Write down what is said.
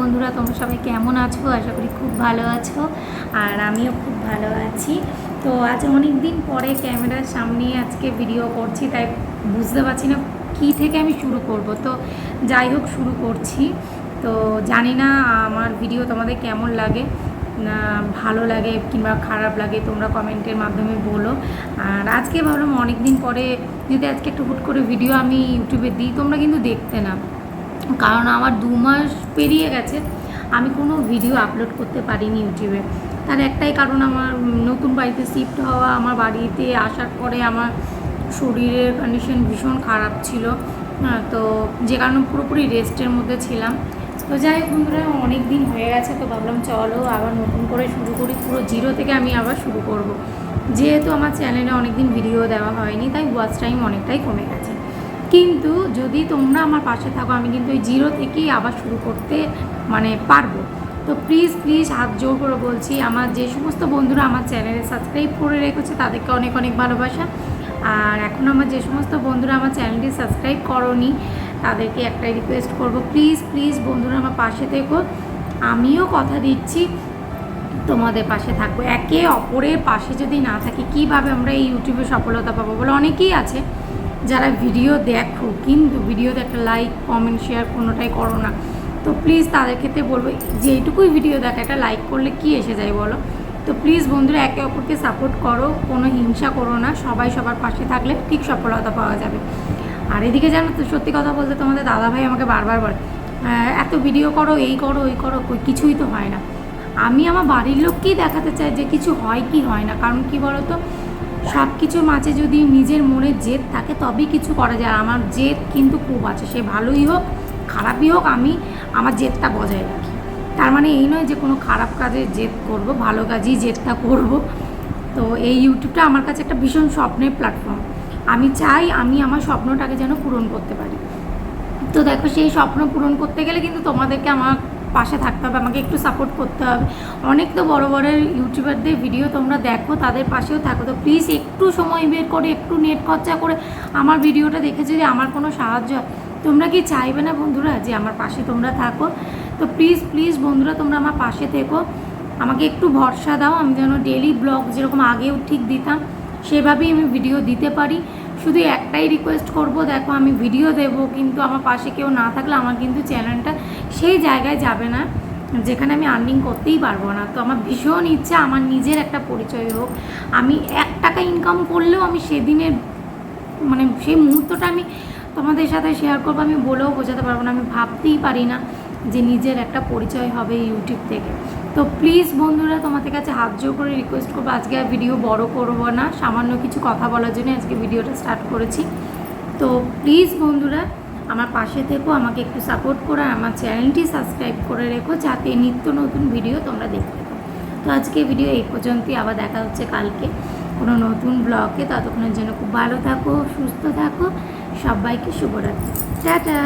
বন্ধুরা, তোমরা সবাই কেমন আছো? আশা করি খুব ভালো আছো আর আমিও খুব ভালো আছি। তো আজ অনেক দিন পরে ক্যামেরার সামনে আজকে ভিডিও করছি, তাই বুঝতে পারছি না কী থেকে আমি শুরু করব। তো যাই হোক, শুরু করছি। তো জানি না আমার ভিডিও তোমাদের কেমন লাগে ভালো লাগে কিংবা খারাপ লাগে, তোমরা কমেন্টের মাধ্যমে বলো। আর আজকে ভাবলাম অনেক দিন পরে যদি আজকে একটু হুট করে ভিডিও আমি ইউটিউবে দিই, তোমরা কিন্তু দেখতে না। কারণ আমার দু মাস পেরিয়ে গেছে, আমি কোনো ভিডিও আপলোড করতে পারিনি ইউটিউবে। তার একটাই কারণ আমার, নতুন বাড়িতে শিফট হওয়া, আমার বাড়িতে আসার পরে আমার শরীরের কন্ডিশন ভীষণ খারাপ ছিল। হ্যাঁ তো যে কারণে পুরোপুরি রেস্টের মধ্যে ছিলাম। তো যাই হোক বন্ধুরা, অনেক দিন হয়ে গেছে, তো ভাবলাম চলো আবার নতুন করে শুরু করি। পুরো জিরো থেকে আমি আবার শুরু করব। যেহেতু আমার চ্যানেলে অনেক দিন ভিডিও দেওয়া হয়নি, তাই ওয়াচ টাইম অনেকটাই কমে গেছে। কিন্তু যদি তোমরা আমার পাশে থাকো, আমি কিন্তু ওই জিরো থেকেই আবার শুরু করতে মানে পারব। তো প্লিজ প্লিজ হাত জোর করে বলছি, আমার যে সমস্ত বন্ধুরা আমার চ্যানেলে সাবস্ক্রাইব করে রেখেছে, তাদেরকে অনেক অনেক ভালোবাসা। আর এখন আমার যে সমস্ত বন্ধুরা আমার চ্যানেলটি সাবস্ক্রাইব করনি, তাদেরকে একটাই রিকোয়েস্ট করব প্লিজ প্লিজ বন্ধুরা আমার পাশে থেকো। আমিও কথা দিচ্ছি, তোমাদের পাশে থাকব। একে অপরের পাশে যদি না থাকি, কীভাবে আমরা এই ইউটিউবে সফলতা পাবো বলে অনেকেই আছে। যারা ভিডিও দেখো, কিন্তু ভিডিওতে একটা লাইক কমেন্ট শেয়ার কোনোটাই করো না। তো প্লিজ তাদের ক্ষেত্রে বলব, যেইটুকুই ভিডিও দেখা, একটা লাইক করলে কি এসে যায় বলো? তো প্লিজ বন্ধুরা, একে অপরকে সাপোর্ট করো, কোনো হিংসা করো না, সবাই সবার পাশে থাকলে ঠিক সফলতা পাওয়া যাবে। আর এদিকে জানো তো, সত্যি কথা বলতে তোমাদের দাদাভাই আমাকে বারবার বলে এত ভিডিও করো, এই করো, ওই করো কিছুই তো হয় না। আমি আমার বাড়ির লোককেই দেখাতে চাই যে কিছু হয় কি হয় না। কারণ কি বলো তো সব কিছুর মাঝে যদি নিজের মনে জেদ থাকে, তবেই কিছু করা যায়। আমার জেদ কিন্তু খুব আছে। সে ভালোই হোক, খারাপই হোক, আমি আমার জেদটা বজায় রাখি। তার মানে এই নয় যে কোনো খারাপ কাজে জেদ করব, ভালো কাজেই জেদটা করব। তো এই ইউটিউবটা আমার কাছে একটা ভীষণ স্বপ্নের প্ল্যাটফর্ম আমি চাই আমি আমার স্বপ্নটাকে যেন পূরণ করতে পারি। তো দেখো সেই স্বপ্ন পূরণ করতে গেলে কিন্তু তোমাদেরকে আমার পাশে থাকতে হবে, আমাকে একটু সাপোর্ট করতে হবে। অনেক তো বড় বড় ইউটিউবারদের ভিডিও তোমরা দেখো, তাদের পাশেও থাকো। তো প্লিজ একটু সময় বের করে, একটু নেট খরচা করে আমার ভিডিওটা দেখে যদি আমার কোনো সাহায্য হয়। তোমরা কি চাইবে না বন্ধুরা যে আমার পাশে তোমরা থাকো? তো প্লিজ প্লিজ বন্ধুরা, তোমরা আমার পাশে থেকো। আমাকে একটু ভরসা দাও, আমি যেন ডেলি ব্লগ যেরকম আগেও ঠিক দিতাম, সেভাবেই আমি ভিডিও দিতে পারি। শুধু একটাই রিকোয়েস্ট করব, দেখো আমি ভিডিও দেব, কিন্তু আমার পাশে কেউ না থাকলে আমার কিন্তু চ্যানেলটা সেই জায়গায় যাবে না, যেখানে আমি আর্নিং করতেই পারব না। তো আমার ভীষণ ইচ্ছা, আমার নিজের একটা পরিচয় হোক। আমি এক টাকা ইনকাম করলেও আমি সেদিনের মানে সেই মুহূর্তটা আমি তোমাদের সাথে শেয়ার করব, আমি বলেও বোঝাতে পারব না, আমি ভাবতেই পারি না যে নিজের একটা পরিচয় হবে ইউটিউব থেকে। তো প্লিজ বন্ধুরা, তোমাদের কাছে হাত জোর করে রিকোয়েস্ট করব। আজকে আর ভিডিও বড় করব না। সামান্য কিছু কথা বলার জন্য আজকে ভিডিওটা স্টার্ট করেছি। তো প্লিজ বন্ধুরা, আমার পাশে থেকো, আমাকে একটু সাপোর্ট করে আমার চ্যানেলটি সাবস্ক্রাইব করে রেখো, যাতে নিত্য নতুন ভিডিও তোমরা দেখতে পাও। তো আজকে ভিডিও এই পর্যন্তই। আবার দেখা হচ্ছে কালকে কোনো নতুন ব্লগে ততক্ষণের জন্য খুব ভালো থাকো, সুস্থ থাকো। সবাইকে শুভরাত্রি। টাটা!